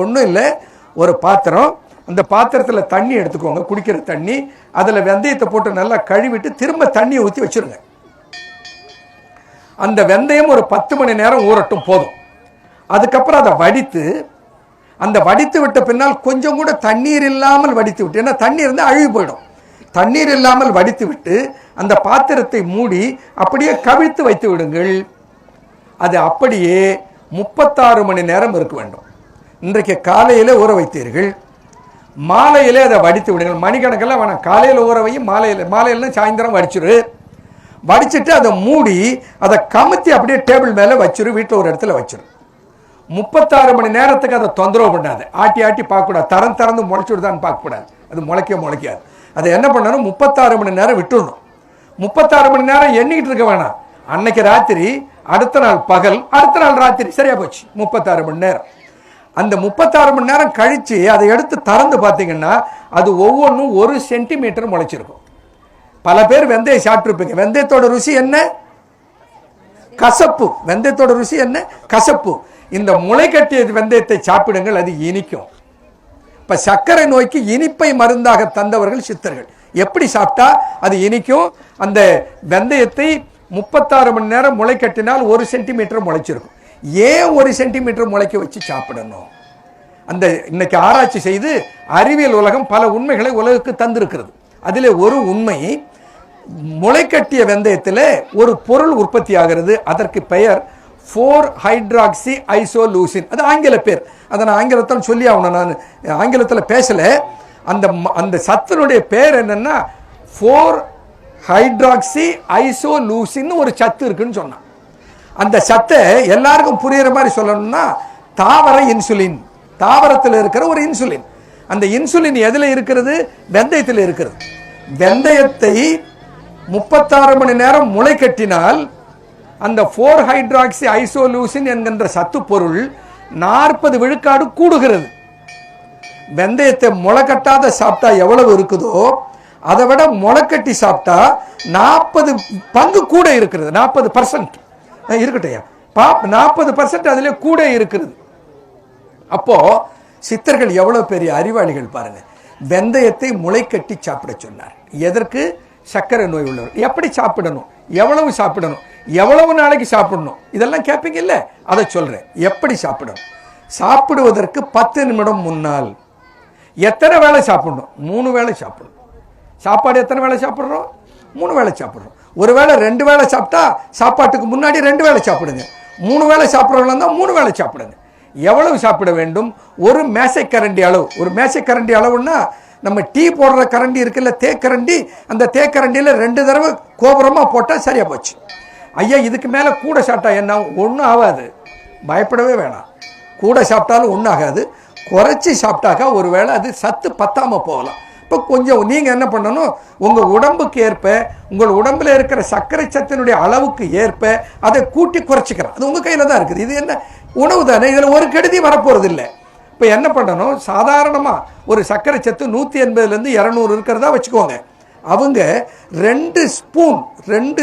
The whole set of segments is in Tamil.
ஒன்றும் இல்லை ஒரு பாத்திரம். அந்த பாத்திரத்தில் தண்ணி எடுத்துக்கோங்க குடிக்கிற தண்ணி. அதில் வெந்தயத்தை போட்டு நல்லா கழுவிட்டு திரும்ப தண்ணியை ஊற்றி வச்சுருங்க. அந்த வெந்தயம் ஒரு பத்து மணி நேரம் ஊறட்டும் போதும். அதுக்கப்புறம் அதை வடித்து அந்த வடித்து விட்ட பின்னால் கொஞ்சம் கூட தண்ணீர் இல்லாமல் வடித்து விட்டு ஏன்னா தண்ணீர் இருந்தால் அழுகி போயிடும். தண்ணீர் இல்லாமல் வடித்து விட்டு அந்த பாத்திரத்தை மூடி அப்படியே கவிழ்த்து வைத்து விடுங்கள். அது அப்படியே முப்பத்தாறு மணி நேரம் இருக்க வேண்டும். இன்றைக்கு காலையில் ஊற வைத்தீர்கள். மாலையிலே அதை வடித்து விடுங்கள். மணிக்கணக்கெல்லாம் வேணாம். காலையில் ஊற வையும் மாலையில் மாலையில்னா சாயந்தரம் வடிச்சிரு. வடிச்சிட்டு அதை மூடி அதை கமுத்தி அப்படியே டேபிள் மேலே வச்சிரு வீட்டில் ஒரு இடத்துல வச்சிரு. முப்பத்தாறு மணி நேரத்துக்கு அதை தொந்தரவு பண்ணாது. ஆட்டி ஆட்டி பார்க்கக்கூடாது. தரம் திறந்து முளைச்சுடுதான்னு பார்க்கக்கூடாது. அது முளைக்க முளைக்காது. அதை என்ன பண்ணணும்? முப்பத்தாறு மணி நேரம் விட்டுடணும் முப்பத்தாறு மணி நேரம் எண்ணிக்கிட்டு இருக்க வேணாம். அன்னைக்கு ராத்திரி அடுத்த நாள் பகல் அடுத்த நாள் ராத்திரி. சரியா போச்சு. முப்பத்தாறு மணி நேரம். அந்த முப்பத்தாறு மணி நேரம் கழித்து அதை எடுத்து திறந்து பார்த்தீங்கன்னா அது ஒவ்வொன்றும் ஒரு சென்டிமீட்டர் முளைச்சிருக்கும். பல பேர் வெந்தயம் சாப்பிட்ருப்பீங்க வெந்தயத்தோட ருசி என்ன? கசப்பு. வெந்தயத்தோட ருசி என்ன? கசப்பு. இந்த முளை கட்டிய வெந்தயத்தை சாப்பிடுங்கள் அது இனிக்கும். இப்போ சர்க்கரை நோய்க்கு இனிப்பை மருந்தாக தந்தவர்கள் சித்தர்கள். எப்படி சாப்பிட்டா அது இனிக்கும்? அந்த வெந்தயத்தை முப்பத்தாறு மணி நேரம் முளை கட்டினால் ஒரு சென்டிமீட்டர் முளைச்சிருக்கும். ஏன் ஒரு சென்டிமீட்டர் முளைக்க வச்சு சாப்பிடணும். அந்த இன்னைக்கு ஆராய்ச்சி செய்து அறிவியல் உலகம் பல உண்மைகளை உலகுக்கு தந்திருக்கிறது. அதில் ஒரு உண்மை முளைக்கட்டிய வெந்தயத்தில் ஒரு பொருள் உற்பத்தி ஆகிறது. அதற்கு பெயர் ஃபோர் ஹைட்ராக்சி ஐசோலூசின். அது ஆங்கில பேர். அதை நான் ஆங்கிலத்தில் சொல்லி ஆகணும். நான் ஆங்கிலத்தில் பேசலை. அந்த ம- அந்த சத்தினுடைய பேர் என்னென்னா ஃபோர் ஹைட்ராக்சி ஐசோலூசின்னு ஒரு சத்து இருக்குன்னு சொன்னான். அந்த சத்தை எல்லாருக்கும் புரியுற மாதிரி சொல்லணும்னா தாவர இன்சுலின். தாவரத்தில் இருக்கிற ஒரு இன்சுலின். அந்த இன்சுலின் எதில் இருக்கிறது? வெந்தயத்தில் இருக்கிறது. வெந்தயத்தை முப்பத்தாறு மணி நேரம் முளை கட்டினால் அந்த ஃபோர் ஹைட்ராக்சி ஐசோலூசின் என்கின்ற சத்து பொருள் நாற்பது விழுக்காடு கூடுகிறது. வெந்தயத்தை முளைக்கட்டாத சாப்பிட்டா எவ்வளவு இருக்குதோ அதை விட முளைக்கட்டி சாப்பிட்டா நாற்பது பங்கு கூட இருக்கிறது. நாற்பது பர்சன்ட் இருக்கட்டையா பா நாற்பது பர்சன்ட் அதிலே கூட இருக்கிறது. அப்போ சித்தர்கள் எவ்வளோ பெரிய அறிவாளிகள் பாருங்க. வெந்தயத்தை முளைக்கட்டி சாப்பிட சொன்னார். எதற்கு? சர்க்கரை நோய் உள்ளவர். எப்படி சாப்பிடணும்? எவ்வளவு சாப்பிடணும்? எவ்வளவு நாளைக்கு சாப்பிடணும்? இதெல்லாம் கேட்பீங்க இல்லை அதை சொல்கிறேன் எப்படி சாப்பிடணும்? சாப்பிடுவதற்கு பத்து நிமிடம் முன்னால். எத்தனை வேளை சாப்பிடணும்? மூணு வேளை சாப்பிடணும். சாப்பாடு எத்தனை வேளை சாப்பிட்றோம்? மூணு வேளை சாப்பிட்றோம். ஒரு வேளை ரெண்டு வேளை சாப்பிட்டா சாப்பாட்டுக்கு முன்னாடி ரெண்டு வேளை சாப்பிடுங்க. மூணு வேளை சாப்பிட்றவங்களா இருந்தால் மூணு வேளை சாப்பிடுங்க. எவ்வளவு சாப்பிட வேண்டும்? ஒரு மேசைக்கரண்டி அளவு. ஒரு மேசைக்கரண்டி அளவுன்னா நம்ம டீ போடுற கரண்டி இருக்குல்ல தேக்கரண்டி அந்த தேக்கரண்டியில் ரெண்டு தடவை கோபுரமாக போட்டால் சரியாக போச்சு. ஐயா இதுக்கு மேலே கூட சாப்பிட்டா என்ன? ஒன்றும் ஆகாது. பயப்படவே வேணாம். கூட சாப்பிட்டாலும் ஒன்றும் ஆகாது. குறைச்சி சாப்பிட்டாக்கா ஒருவேளை அது சத்து பத்தாமல் போகலாம். இப்போ கொஞ்சம் நீங்கள் என்ன பண்ணணும்? உங்கள் உடம்புக்கு ஏற்ப உங்கள் உடம்புல இருக்கிற சர்க்கரை சத்தினுடைய அளவுக்கு ஏற்ப அதை கூட்டி குறைச்சிக்கிறோம் அது உங்கள் கையில் தான் இருக்குது. இது என்ன? உணவு தானே. இதில் ஒரு கெடுதி வரப்போகிறது இல்லை இப்போ என்ன பண்ணணும்? சாதாரணமாக ஒரு சர்க்கரை சத்து நூற்றி எண்பதுலேருந்து இரநூறு இருக்கிறதா வச்சுக்கோங்க. அவங்க ரெண்டு ஸ்பூன் ரெண்டு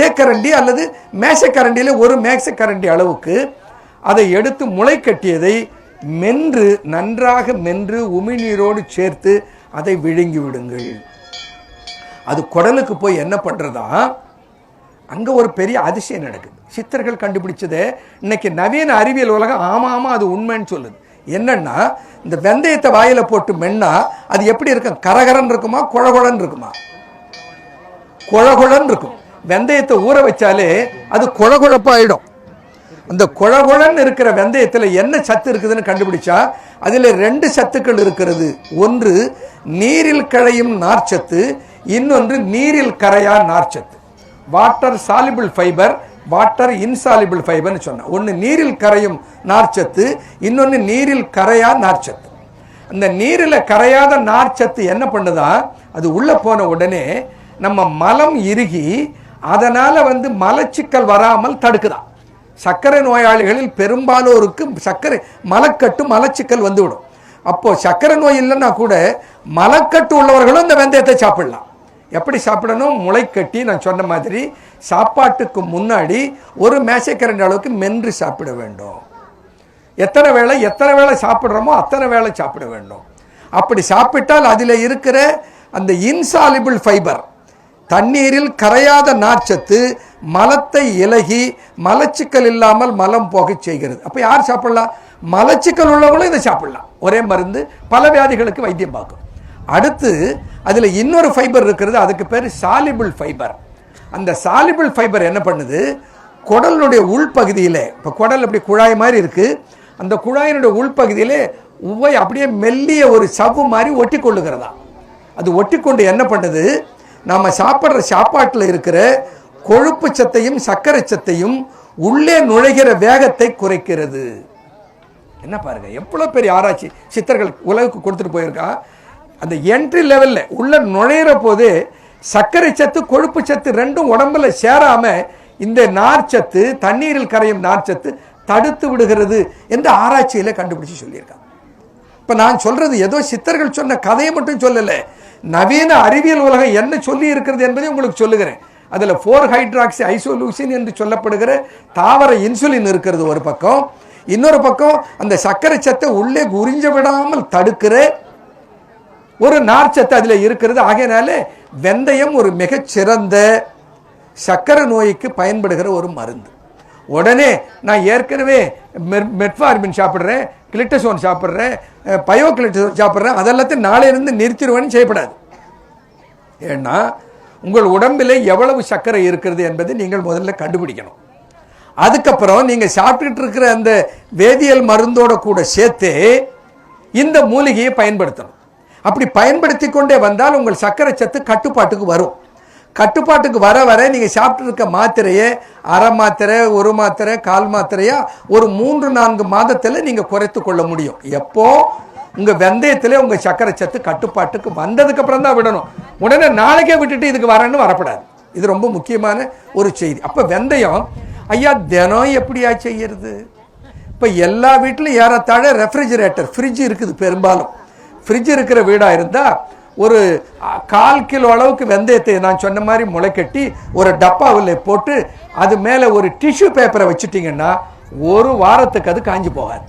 தேக்கரண்டி அல்லது மேசக்கரண்டியில் ஒரு மேசக்கரண்டி அளவுக்கு அதை எடுத்து முளை கட்டியதை மென்று நன்றாக மென்று உமிழ்நீரோடு சேர்த்து அதை விழுங்கி விடுங்கள். அது குடலுக்கு போய் என்ன பண்ணுறதா அங்கே ஒரு பெரிய அதிசயம் நடக்குது. சித்தர்கள் கண்டுபிடிச்சது இன்னைக்கு நவீன அறிவியல் உலகம் ஆமாம் ஆமாம் அது உண்மைன்னு சொல்லுது. என்னன்னா இந்த வெந்தயத்தை வாயில போட்டு மென்னா அது எப்படி இருக்கும்? கரகரன் இருக்குமா? குழகுழன்னு இருக்குமா? குழகுழன்னு இருக்கும். வெந்தயத்தை ஊற வச்சாலே அது குழகுழப்பாயிடும். அந்த குழகுழன்னு இருக்கிற வெந்தயத்தில் என்ன சத்து இருக்குதுன்னு கண்டுபிடிச்சா அதில் ரெண்டு சத்துக்கள் இருக்கிறது. ஒன்று நீரில் கரையும் நார்ச்சத்து இன்னொன்று நீரில் கரையா நார்ச்சத்து. Water soluble fibre water insoluble ஃபைபர்னு சொன்னேன் ஒன்று நீரில் கரையும் நார்ச்சத்து இன்னொன்று நீரில் கரையா நார்ச்சத்து. அந்த நீரில் கரையாத நார்ச்சத்து என்ன பண்ணுதா? அது உள்ளே போன உடனே நம்ம மலம் இறுகி அதனால் வந்து மலச்சிக்கல் வராமல் தடுக்குதா. சர்க்கரை நோயாளிகளில் பெரும்பாலோருக்கு சர்க்கரை மலக்கட்டு மலச்சிக்கல் வந்துவிடும். அப்போ சர்க்கரை நோய் இல்லைன்னா கூட மலக்கட்டு உள்ளவர்களும் இந்த வெந்தயத்தை சாப்பிடலாம். எப்படி சாப்பிடணும்? முளைக்கட்டி நான் சொன்ன மாதிரி சாப்பாட்டுக்கு முன்னாடி ஒரு மேசைக்கரண்டி அளவுக்கு மென்று சாப்பிட வேண்டும். எத்தனை வேளை எத்தனை வேளை சாப்பிட்றோமோ அத்தனை வேளை சாப்பிட வேண்டும். அப்படி சாப்பிட்டால் அதில் இருக்கிற அந்த இன்சாலிபிள் ஃபைபர் தண்ணீரில் கரையாத நார்ச்சத்து மலத்தை இலகி மலச்சிக்கல் இல்லாமல் மலம் போகச் செய்கிறது. அப்போ யார் சாப்பிடலாம்? மலச்சிக்கல் உள்ளவங்களும் இதை சாப்பிடலாம். ஒரே மருந்து பல வியாதிகளுக்கு வைத்தியம் பார்க்கும். அடுத்து அதில் இன்னொரு ஃபைபர் இருக்கிறது அதுக்கு பேர் சாலிபிள் ஃபைபர் அந்த சாலிபிள் ஃபைபர் என்ன பண்ணுது? குடலுடைய உள்பகுதியில் இப்போ குடல் அப்படி குழாய் மாதிரி இருக்குது அந்த குழாயினுடைய உள்பகுதியிலே உவை அப்படியே மெல்லிய ஒரு சவ்வு மாதிரி ஒட்டி கொள்ளுகிறதா அது ஒட்டி கொண்டு என்ன பண்ணுது? நாம் சாப்பிட்ற சாப்பாட்டில் இருக்கிற கொழுப்பு சத்தையும் சர்க்கரை சத்தையும் உள்ளே நுழைகிற வேகத்தை குறைக்கிறது. என்ன பாருங்க எவ்வளோ பெரிய ஆராய்ச்சி சித்தர்கள் உலகுக்கு கொடுத்துட்டு போயிருக்கா? அந்த என்ட்ரி லெவலில் உள்ள நுழையிற போது சர்க்கரை சத்து கொழுப்பு சத்து ரெண்டும் உடம்புல சேராமல் இந்த நார்ச்சத்து தண்ணீரில் கரையும் நார்ச்சத்து தடுத்து விடுகிறது என்று ஆராய்ச்சியில் கண்டுபிடிச்சு சொல்லியிருக்காங்க இப்போ நான் சொல்கிறது ஏதோ சித்தர்கள் சொன்ன கதையை மட்டும் சொல்லலை. நவீன அறிவியல் உலகம் என்ன சொல்லி இருக்கிறது என்பதை உங்களுக்கு சொல்லுகிறேன். அதில் ஃபோர் ஹைட்ராக்சி ஐசோலூசின் என்று சொல்லப்படுகிற தாவர இன்சுலின் இருக்கிறது ஒரு பக்கம். இன்னொரு பக்கம் அந்த சர்க்கரை சத்தை உள்ளே உறிஞ்ச விடாமல் தடுக்கிற ஒரு நார்ச்சத்து அதில் இருக்கிறது. ஆகையினால வெந்தயம் ஒரு மிகச்சிறந்த சர்க்கரை நோய்க்கு பயன்படுகிற ஒரு மருந்து. உடனே நான் ஏற்கனவே மெட் மெட்ஃபார்மின் சாப்பிட்றேன் கிளிட்டசோன் சாப்பிட்றேன் பயோ கிளிட்டசோன் சாப்பிட்றேன் அதெல்லாத்தையும் நாளையிலிருந்து நிறுத்திடுவேன்னு செய்யப்படாது. ஏன்னா உங்கள் உடம்பில் எவ்வளவு சர்க்கரை இருக்கிறது என்பதை நீங்கள் முதல்ல கண்டுபிடிக்கணும். அதுக்கப்புறம் நீங்கள் சாப்பிட்டுட்டு இருக்கிற அந்த வேதியியல் மருந்தோட கூட சேர்த்து இந்த மூலிகையை பயன்படுத்தணும். அப்படி பயன்படுத்தி கொண்டே வந்தால் உங்கள் சர்க்கரை சத்து கட்டுப்பாட்டுக்கு வரும். கட்டுப்பாட்டுக்கு வர வர நீங்கள் சாப்பிட்ருக்க மாத்திரையே அரை மாத்திரை ஒரு மாத்திரை கால் மாத்திரையா ஒரு மூன்று நான்கு மாதத்தில் நீங்கள் குறைத்து கொள்ள முடியும். எப்போ? உங்கள் வெந்தயத்தில் உங்கள் சக்கரை சத்து கட்டுப்பாட்டுக்கு வந்ததுக்கப்புறம் தான் விடணும். உடனே நாளைக்கே விட்டுட்டு இதுக்கு வரேன்னு வரப்படாது. இது ரொம்ப முக்கியமான ஒரு செய்தி. அப்போ வெந்தயம் ஐயா தினம் எப்படியா செய்யறது? இப்போ எல்லா வீட்டிலும் ஏறத்தாழ ரெஃப்ரிஜிரேட்டர் ஃப்ரிட்ஜ் இருக்குது பெரும்பாலும். ஃப்ரிட்ஜ் இருக்கிற வீடாக இருந்தால் ஒரு கால் கிலோ அளவுக்கு வெந்தயத்தை நான் சொன்ன மாதிரி முளைக்கட்டி ஒரு டப்பாவில் போட்டு அது மேலே ஒரு டிஷ்யூ பேப்பரை வச்சுட்டிங்கன்னா ஒரு வாரத்துக்கு அது காஞ்சி போகாது.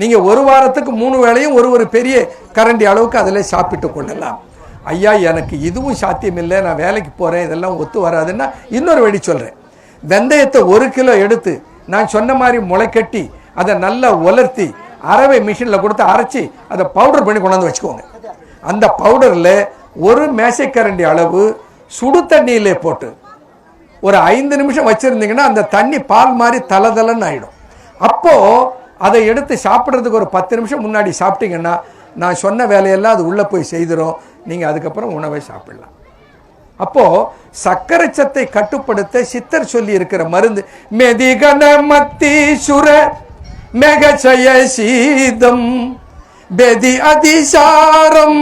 நீங்கள் ஒரு வாரத்துக்கு மூணு வேளையும் ஒரு ஒரு பெரிய கரண்டி அளவுக்கு அதில் சாப்பிட்டு கொள்ளலாம். ஐயா எனக்கு இதுவும் சாத்தியமில்லை. நான் வேலைக்கு போகிறேன் இதெல்லாம் ஒத்து வராதுன்னா இன்னொரு வழி சொல்கிறேன் வெந்தயத்தை ஒரு கிலோ எடுத்து நான் சொன்ன மாதிரி முளைக்கட்டி அதை நல்லா உலர்த்தி அரவை மிஷினில் கொடுத்து அரைச்சி அதை பவுடர் பண்ணி கொண்டாந்து வச்சுக்கோங்க. அந்த பவுடரில் ஒரு மேசைக்கரண்டி அளவு சுடு தண்ணியிலே போட்டு ஒரு ஐந்து நிமிஷம் வச்சுருந்தீங்கன்னா அந்த தண்ணி பால் மாதிரி தலதலன்னு ஆகிடும் அப்போது அதை எடுத்து சாப்பிட்றதுக்கு ஒரு பத்து நிமிஷம் முன்னாடி சாப்பிட்டீங்கன்னா நான் சொன்ன வேலையெல்லாம் அது உள்ளே போய் செய்திரும். நீங்கள் அதுக்கப்புறம் உணவை சாப்பிடலாம். அப்போது சர்க்கரை சத்தை கட்டுப்படுத்த சித்தர் சொல்லி இருக்கிற மருந்து மெதிகன மத்தீசுர மெகச்சய சீதம். பெதி அதிசாரம்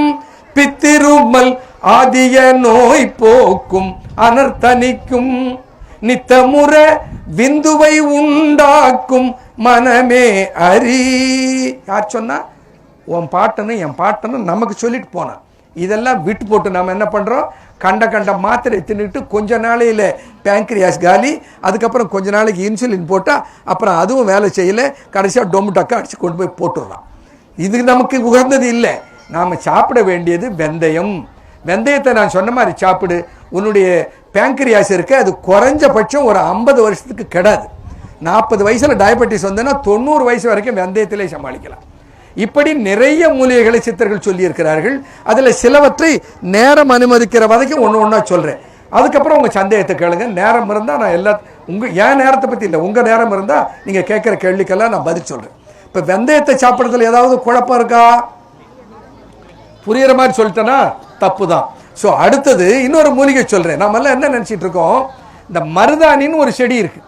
பித்திருமல் ஆதிய நோய் போக்கும் அனர்த்தனிக்கும். நித்தமுற விந்துவை உண்டாக்கும் மனமே அரி. யார் சொன்னா? உன் பாட்டனு என் பாட்டன்னு நமக்கு சொல்லிட்டு போனான் இதெல்லாம் விட்டு போட்டு நம்ம என்ன பண்ணுறோம் கண்ட கண்ட மாத்திரை தின்னுட்டு கொஞ்ச நாளையில் பேங்க்ரியாஸ் காலி அதுக்கப்புறம் கொஞ்ச நாளைக்கு இன்சுலின் போட்டால் அப்புறம் அதுவும் வேலை செய்யலை. கடைசியாக டொமு அடித்து கொண்டு போய் போட்டுடுறான் இது நமக்கு உகந்தது இல்லை. நாம் சாப்பிட வேண்டியது வெந்தயம். வெந்தயத்தை நான் சொன்ன மாதிரி சாப்பிடு. உன்னுடைய பேங்க்ரியாஸ் இருக்கு அது குறைஞ்சபட்சம் ஒரு ஐம்பது வருஷத்துக்கு கெடாது. நாற்பது வயசில் டயபெட்டிஸ் வந்ததுன்னா தொண்ணூறு வயசு வரைக்கும் வெந்தயத்திலே சமாளிக்கலாம். இப்படி நிறைய மூலிகைகளை சித்தர்கள் சொல்லியிருக்கிறார்கள். அதில் சிலவற்றை நேரம் அனுமதிக்கிற வரைக்கும் ஒன்று ஒன்றா சொல்கிறேன் அதுக்கப்புறம் உங்கள் சந்தேகத்தை கேளுங்க. நேரம் இருந்தால் நான் எல்லா உங்கள் என் நேரத்தை பற்றி இல்லை. உங்கள் நேரம் இருந்தால் நீங்கள் கேட்குற கேள்விக்கெல்லாம் நான் பதில் சொல்கிறேன் இப்போ வெந்தயத்தை சாப்பிட்றதுல ஏதாவது குழப்பம் இருக்கா? புரியுற மாதிரி சொல்லிட்டேன்னா தப்பு தான் ஸோ அடுத்தது இன்னொரு மூலிகை சொல்கிறேன் நம்மெல்லாம் என்ன நினச்சிட்டு இருக்கோம்? இந்த மருதாணின்னு ஒரு செடி இருக்குது